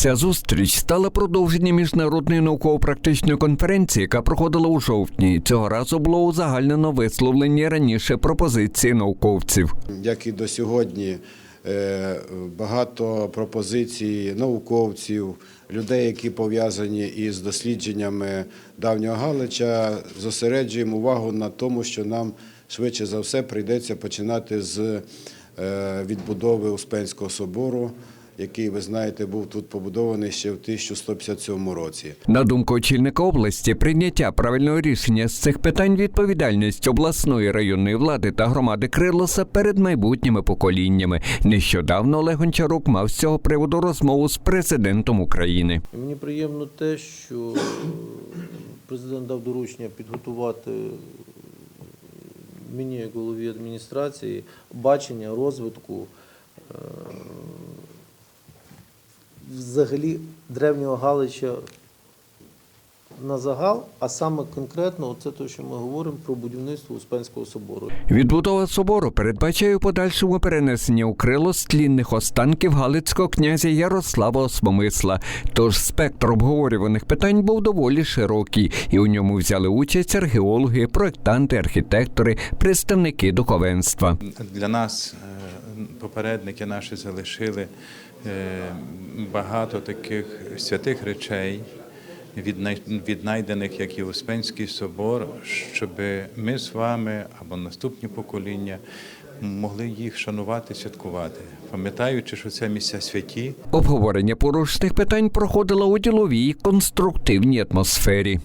Ця зустріч стала продовженням міжнародної науково-практичної конференції, яка проходила у жовтні. Цього разу було узагальнено висловлені раніше пропозиції науковців. як і до сьогодні, е, багато пропозицій науковців, людей, які пов'язані із дослідженнями давнього Галича, зосереджуємо увагу на тому, що нам швидше за все прийдеться починати з е, відбудови Успенського собору, який, ви знаєте, був тут побудований ще в 1157 році. На думку очільника області, прийняття правильного рішення з цих питань відповідальність обласної районної влади та громади Крилоса перед майбутніми поколіннями. Нещодавно Олег Гончарук мав з цього приводу розмову з президентом України. Мені приємно те, що президент дав доручення підготувати мені, як голові адміністрації, бачення розвитку е, взагалі древнього Галича на загал, а саме конкретно це те, що ми говоримо про будівництво Успенського собору. Відбудова собору передбачає у подальшому перенесення у Крилос тлінних останків галицького князя Ярослава Осмомисла. Тож спектр обговорюваних питань був доволі широкий, і у ньому взяли участь археологи, проектанти, архітектори, представники духовенства. Для нас е, попередники наші залишили е, багато таких святих речей, віднай- віднайдених як і Успенський собор, щоб ми з вами або наступні покоління могли їх шанувати, святкувати, пам'ятаючи, що це місця святі. Обговорення порушених питань проходило у діловій конструктивній атмосфері.